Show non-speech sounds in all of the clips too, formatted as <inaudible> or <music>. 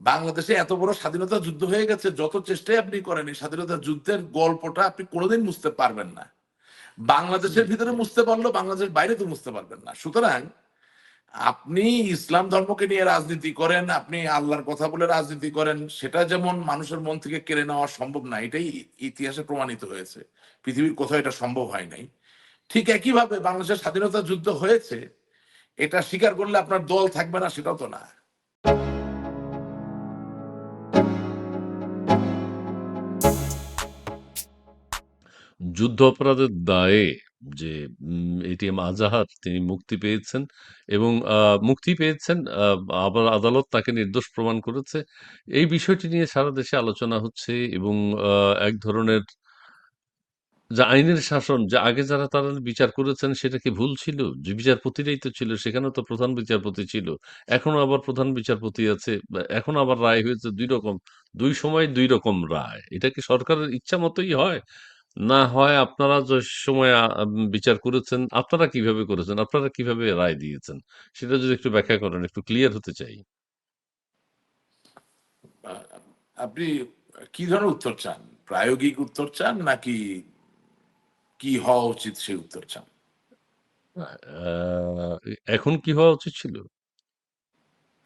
বাংলাদেশে এত বড় স্বাধীনতা যুদ্ধ হয়ে গেছে, যত চেষ্টাই আপনি করেন, এই স্বাধীনতা যুদ্ধের গল্পটা আপনি কোনোদিন মুছতে পারবেন না। বাংলাদেশের ভিতরে মুছতে পারলেও বাংলাদেশের বাইরে তো মুছতে পারবেন না। সুতরাং আপনি ইসলাম ধর্মকে নিয়ে রাজনীতি করেন, আপনি আল্লাহর কথা বলে রাজনীতি করেন, সেটা যেমন মানুষের মন থেকে কেড়ে নেওয়া সম্ভব না, এটাই ইতিহাসে প্রমাণিত হয়েছে। পৃথিবীর কোথাও এটা সম্ভব হয় নাই। ঠিক একইভাবে বাংলাদেশের স্বাধীনতা যুদ্ধ হয়েছে, এটা স্বীকার করলে আপনার দল থাকবে না, সেটাও তো না। যুদ্ধ অপরাধের দায়ে যে এটিএম আজাহার তিনি মুক্তি পেয়েছেন এবং মুক্তি পেয়েছেন আবার আদালত তাকে নির্দোষ প্রমাণ করেছে। এই বিষয়টি নিয়ে সারা দেশে আলোচনা হচ্ছে এবং এক ধরনের যে আইনের শাসন, যে আগে যারা তারা বিচার করেছেন সেটা কি ভুল ছিল? যে বিচারপতিরাই তো ছিল সেখানে তো প্রধান বিচারপতি ছিল। এখনও আবার প্রধান বিচারপতি আছে এখন আবার রায় হয়েছে দুই রকম, দুই সময় দুই রকম রায়। এটা কি সরকারের ইচ্ছা মতোই হয়? না হয় আপনারা যে সময় আ, বিচার করেছেন আপনারা কীভাবে করেছেন আপনারা কীভাবে রায় দিয়েছেন? সেটা যদি একটু ব্যাখ্যা করেন একটু ক্লিয়ার হতে চাই। আপনি কি ধরনের উত্তর চান? প্রায়োগিক উত্তর চান নাকি কি হওয়া উচিত সেই উত্তর চান? এখন কি হওয়া উচিত ছিল?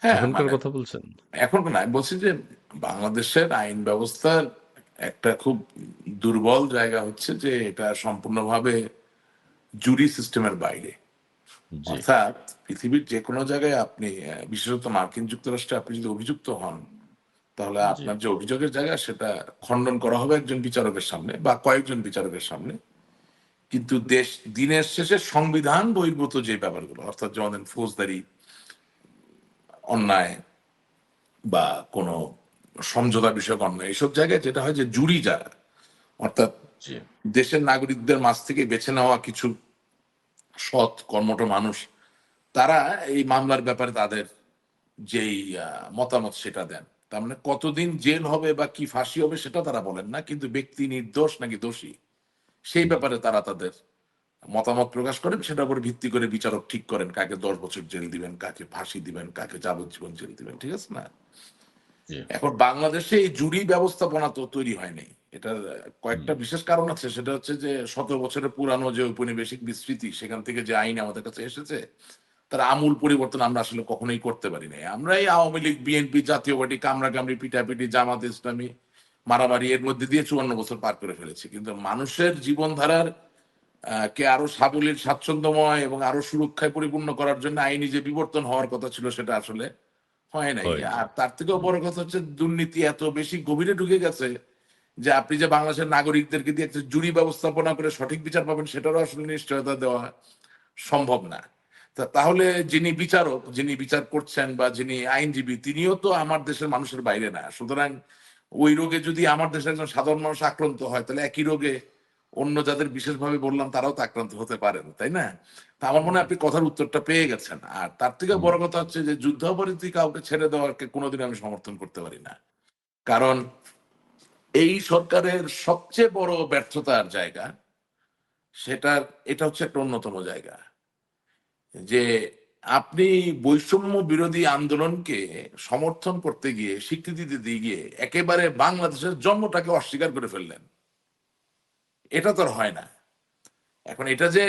হ্যাঁ এখনকার মানে কথা বলছেন? এখন না আমি বলছি যে বাংলাদেশের আইন ব্যবস্থার একটা খুব দুর্বল জায়গা হচ্ছে যে এটা সম্পূর্ণভাবে জুরি সিস্টেমের বাইরে। অর্থাৎ পৃথিবীর যে কোনো জায়গায় আপনি বিশেষত মার্কিন যুক্তরাষ্ট্রে আপনি যদি অভিযুক্ত হন তাহলে আপনার যে অভিযোগের জায়গা সেটা খণ্ডন করা হবে একজন বিচারকের সামনে বা কয়েকজন বিচারকের সামনে। কিন্তু দেশ দিনের শেষে সংবিধান বহির্ভূত যে ব্যাপারগুলো অর্থাৎ যেমন ফৌজদারি অন্যায় বা কোনো সমঝোতা বিষয়ক অন্যায় এইসব জায়গায় যেটা হয় যে জুরি যারা অর্থাৎ দেশের নাগরিকদের মাঝ থেকে বেছে নেওয়া কিছু সৎ কর্মঠ মানুষ তারা এই মামলার ব্যাপারে তাদের যেই মতামত সেটা দেন। তার মানে কতদিন জেল হবে বা কি ফাঁসি হবে সেটা তারা বলেন না কিন্তু ব্যক্তি নির্দোষ নাকি দোষী সেই ব্যাপারে তারা তাদের মতামত প্রকাশ করেন। সেটার উপর ভিত্তি করে বিচারক ঠিক করেন কাকে দশ বছর জেল দিবেন কাকে ফাঁসি দিবেন কাকে যাবজ্জীবন জেল দিবেন ঠিক আছে না? এখন বাংলাদেশে এই জুরি ব্যবস্থাপনা তো তৈরি হয়নি। এটা কয়েকটা বিশেষ কারণ আছে। সেটা হচ্ছে যে শত বছরের পুরানো যে ঔপনিবেশিক বিস্তৃতি সেখান থেকে যে আইন আমাদের কাছে এসেছে তার আমূল পরিবর্তন আমরা আসলে কখনোই করতে পারি নাই আমরা এই আওয়ামী লীগ বিএনপি জাতীয় পার্টি কামরা কামড়ি পিটাপিটি জামাত ইসলামী মারামারি এর মধ্যে দিয়ে চুয়ান্ন বছর পার করে ফেলেছি। কিন্তু মানুষের জীবনধারার আহ, কে আরও সাবলীল স্বাচ্ছন্দ্যময় এবং আরও সুরক্ষায় পরিপূর্ণ করার জন্য আইনি যে বিবর্তন হওয়ার কথা ছিল সেটা আসলে হয় নাই। আর তার থেকেও বড় কথা হচ্ছে দুর্নীতি এত বেশি গভীরে ঢুকে গেছে যে আপনি যে বাংলাদেশের নাগরিকদেরকে দিয়ে একটা জুরি ব্যবস্থাপনা করে সঠিক বিচার পাবেন সেটারও আসলে নিশ্চয়তা দেওয়া সম্ভব না। তা তাহলে যিনি বিচারক যিনি বিচার করছেন বা যিনি আইনজীবী তিনিও তো আমার দেশের মানুষের বাইরে না। সুতরাং ওই রোগে যদি আমার দেশের একজন সাধারণ মানুষ আক্রান্ত হয় তাহলে একই রোগে অন্য যাদের বিশেষভাবে বললাম তারাও তো আক্রান্ত হতে পারেন তাই না? তা আমার মনে হয় আপনি কথার উত্তরটা পেয়ে গেছেন। আর তার থেকে বড় কথা হচ্ছে যে যুদ্ধাপরাধী কাউকে ছেড়ে দেওয়াকে কোনোদিন আমি সমর্থন করতে পারি না। কারণ এই সরকারের সবচেয়ে বড় ব্যর্থতার জায়গা সেটা এটা হচ্ছে একটা অন্যতম জায়গা। যে আপনি বৈষম্য বিরোধী আন্দোলনকে সমর্থন করতে গিয়ে স্বীকৃতি দিতে গিয়ে একেবারে বাংলাদেশের জন্মটাকে অস্বীকার করে ফেললেন। এটা তো হয় না। এখন এটা যে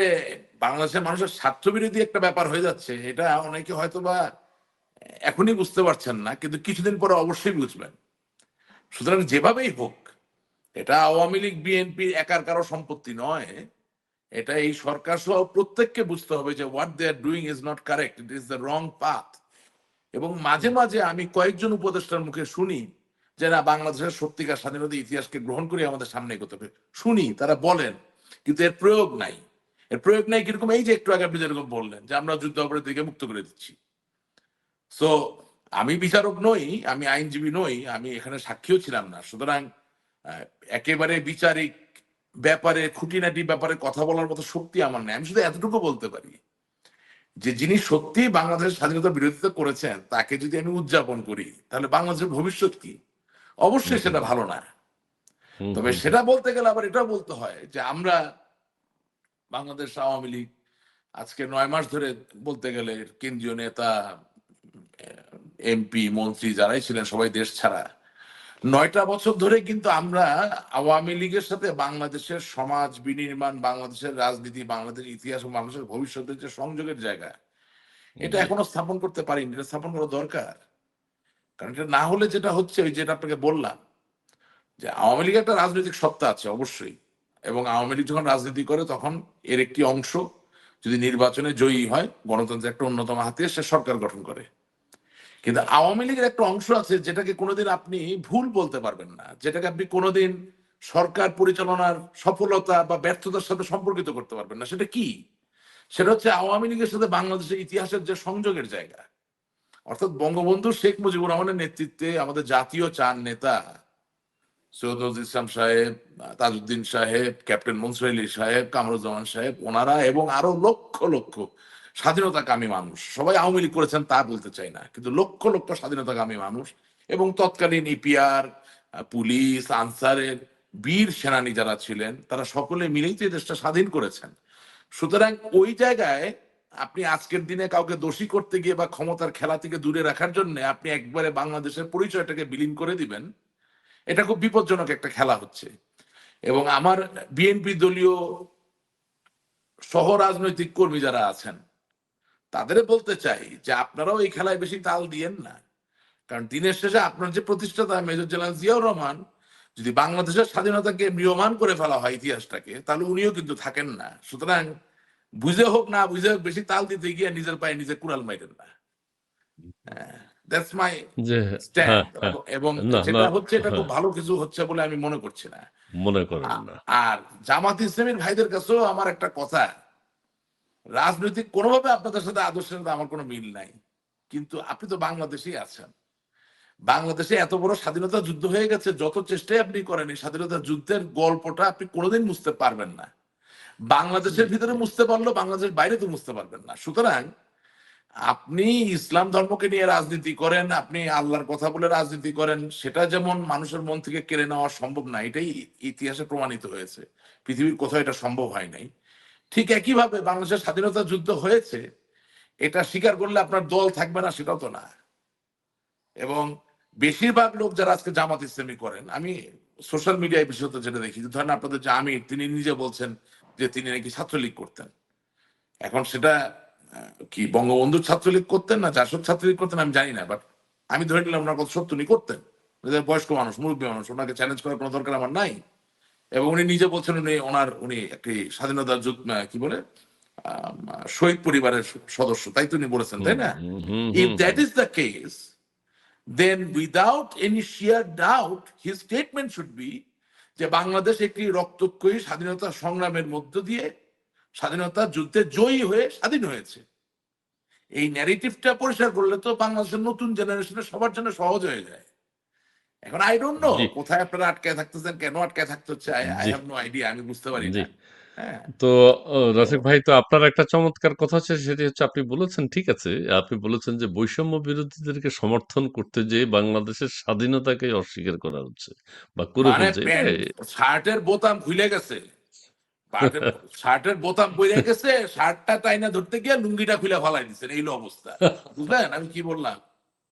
বাংলাদেশের মানুষের স্বার্থবিরোধী একটা ব্যাপার হয়ে যাচ্ছে, এটা অনেকে হয়তো বা এখনই বুঝতে পারছেন না, কিন্তু কিছুদিন পরে অবশ্যই বুঝবেন। সুতরাং যেভাবেই হোক, এটা আওয়ামী লীগ, বিএনপি একার কারও সম্পত্তি নয়। এটা এই সরকার সহ প্রত্যেককে বুঝতে হবে যে what they are doing is not correct it is the wrong path এবং মাঝে মাঝে আমি কয়েকজন উপদেষ্টার মুখে শুনি যে না, বাংলাদেশের সত্যিকার স্বাধীনতা ইতিহাসকে গ্রহণ করে আমাদের সামনে এগোতে হবে। শুনি, তারা বলেন, কিন্তু এর প্রয়োগ নাই। এর প্রয়োগ নাই কীরকম? এই যে একটু আগে আপনি যেরকম বললেন যে আমরা যুদ্ধ অপরাধীকে মুক্ত করে দিচ্ছি। সো আমি বিচারক নই, আমি আইনজীবী নই, আমি এখানে সাক্ষীও ছিলাম না। সুতরাং একেবারে বিচারিক ব্যাপারে, খুঁটিনাটি ব্যাপারে কথা বলার মতো শক্তি আমার নেই। আমি শুধু এতটুকু বলতে পারি যে, যিনি সত্যি বাংলাদেশের স্বাধীনতা বিরোধিতা করেছেন, তাকে যদি আমি উদযাপন করি, তাহলে বাংলাদেশের ভবিষ্যৎ কি? অবশ্যই সেটা ভালো না। তবে সেটা বলতে গেলে আবার এটাও বলতে হয় যে আমরা বাংলাদেশ আওয়ামী লীগ আজকে নয় মাস ধরে বলতে গেলে কেন্দ্রীয় নেতা এমপি মন্ত্রী যারাই ছিলেন সবাই দেশ ছাড়া নয়টা বছর ধরে কিন্তু আমরা আওয়ামী লীগের সাথে বাংলাদেশের সমাজ বিনির্মাণ বাংলাদেশের রাজনীতি বাংলাদেশের ইতিহাস ও মানুষের ভবিষ্যতের যে সংযোগের জায়গা এটা এখনও স্থাপন করতে পারিনি। এটা স্থাপন করা দরকার। কারণ এটা না হলে যেটা হচ্ছে, ওই যেটা আপনাকে বললাম, যে আওয়ামী লীগের একটা রাজনৈতিক সত্তা আছে অবশ্যই। এবং আওয়ামী লীগ যখন রাজনীতি করে, তখন এর একটি অংশ যদি নির্বাচনে জয়ী হয়, গণতন্ত্রের একটা অন্যতম হাতিয়ার, সে সরকার গঠন করে। কিন্তু আওয়ামী লীগের একটা অংশ আছে যেটাকে কোনোদিন আপনি ভুল বলতে পারবেন না, যেটাকে আপনি কোনোদিন সরকার পরিচালনার সফলতা বা ব্যর্থতার সাথে সম্পর্কিত করতে পারবেন না। সেটা কি? সেটা হচ্ছে আওয়ামী লীগের সাথে বাংলাদেশের ইতিহাসের যে সংযোগের জায়গা অর্থাৎ বঙ্গবন্ধু শেখ মুজিবুর রহমানের নেতৃত্বে আমাদের জাতীয় চার নেতা সৈয়দ ইসলাম সাহেব, তাজউদ্দিন সাহেব, ক্যাপ্টেন মনসুর আলী সাহেব, কামরুজ্জামান সাহেব, ওনারা এবং আরও লক্ষ লক্ষ স্বাধীনতাকামী মানুষ। সবাই আওয়ামী লীগ করেছেন তা বলতে চাই না, কিন্তু লক্ষ লক্ষ স্বাধীনতাকামী মানুষ এবং তৎকালীন ইপিআর, পুলিশ, আনসারের, বীর সেনানী যারা ছিলেন, তারা সকলে মিলেই তো দেশটা স্বাধীন করেছেন। সুতরাং ওই জায়গায় আপনি আজকের দিনে কাউকে দোষী করতে গিয়ে বা ক্ষমতার খেলা থেকে দূরে রাখার জন্য আপনি একবারে বাংলাদেশের পরিচয়টাকে বিলীন করে দিবেন। এটা খুব বিপজ্জনক একটা খেলা হচ্ছে। এবং আমার বিএনপি দলীয় সহ রাজনৈতিক কর্মী যারা আছেন তাদের বলতে চাই যে আপনারাও এই খেলায় বেশি তাল দিয়েন না। কারণ দিনের শেষে আপনার যে প্রতিষ্ঠাতা মেজর জেনারেল জিয়াউর রহমান, যদি বাংলাদেশের স্বাধীনতাকে ম্রিয়মান করে ফেলা হয় ইতিহাসটাকে, তাহলে উনিও কিন্তু থাকেন না। সুতরাং বুঝে হোক না বুঝে হোক বেশি তাল দিতে গিয়ে নিজের পায়ে নিজে কুড়াল মাইরেন না দ্যাটস মাই যে হ্যাঁ স্ট্যান্ড হ্যাঁ। এবং না, যেটা হচ্ছে এটা খুব হ্যাঁ। ভালো কিছু হচ্ছে বলে আমি মনে করছি না। মনে করেন আর জামাত ইসলামের ভাইদের কাছেও আমার একটা কথা রাজনৈতিক কোনোভাবে আপনাদের সাথে আদর্শের সাথে আমার কোনো মিল নাই। কিন্তু আপনি তো বাংলাদেশেই আছেন। বাংলাদেশে এত বড় স্বাধীনতা যুদ্ধ হয়ে গেছে যত চেষ্টাই আপনি করেন এই স্বাধীনতা যুদ্ধের গল্পটা আপনি কোনোদিন বুঝতে পারবেন না। বাংলাদেশের ভিতরে মুছতে পারল বাংলাদেশের বাইরে তো মুছতে পারবেন না। সুতরাং আপনি ইসলাম ধর্মকে নিয়ে রাজনীতি করেন আপনি আল্লাহর কথা বলে রাজনীতি করেন সেটা যেমন মানুষের মন থেকে কেড়ে নেওয়া সম্ভব না এটাই ইতিহাসে প্রমাণিত হয়েছে। পৃথিবীর কোথাও এটা সম্ভব হয় নাই। ঠিক একইভাবে বাংলাদেশের স্বাধীনতা যুদ্ধ হয়েছে এটা স্বীকার করলে আপনার দল থাকবে না সেটাও তো না। এবং বেশিরভাগ লোক যারা আজকে জামাত ইসলামী করেন আমি সোশ্যাল মিডিয়ায় বিশেষত যেটা দেখি ধরেন আপনাদের যে আমির তিনি নিজে বলছেন যে তিনি নাকি ছাত্রলীগ করতেন। এখন সেটা কি বঙ্গবন্ধু ছাত্রলীগ করতেন না জাসদ ছাত্রলীগ করতেন আমি জানি না বাট আমি ধরে নিলাম ওনার কথা সত্য উনি করতেন। বয়স্ক মানুষ মুরব্বী মানুষ ওনাকে চ্যালেঞ্জ করার কোনো দরকার আমার নাই। এবং উনি নিজে বলছেন উনি ওনার উনি একটি স্বাধীনতা যুদ্ধ কি বলে শহীদ পরিবারের সদস্য তাই তো উনি বলেছেন তাই না? হুম, that is the case, then without any sheer doubt, his statement should be যে বাংলাদেশ একটি রক্তক্ষয়ী স্বাধীনতা সংগ্রামের মধ্য দিয়ে স্বাধীনতা যুদ্ধে জয়ী হয়ে স্বাধীন হয়েছে। এই ন্যারেটিভটা পরিষ্কার করলে তো বাংলাদেশের নতুন জেনারেশনের সবার জন্য সহজ হয়ে যায়। এখন আই ডোন্ট নো কোথায় আপনারা আটকায় থাকতেছেন কেন আটকে থাকতে হচ্ছে? আই। হ্যাভ নো আইডিয়া আমি বুঝতে পারি না। তো আহ, রাফিক ভাই তো আপনার একটা চমৎকার কথা হচ্ছে সেটি হচ্ছে আপনি বলেছেন ঠিক আছে আপনি বলেছেন যে বৈষম্য বিরোধীদেরকে সমর্থন করতে যেয়ে বাংলাদেশের স্বাধীনতাকে অস্বীকার করা হচ্ছে বা করে মানে ফেলছে প্যান্ট শার্টের বোতাম খুলে গেছে। শার্টের- <laughs> শার্টের বোতাম পরে গেছে শার্টটা টাইনা ধরতে গিয়ে লুঙ্গিটা খুলে ফালাই দিচ্ছেন এই হলো অবস্থা। <laughs> বুঝলেন? আমি কি বললাম?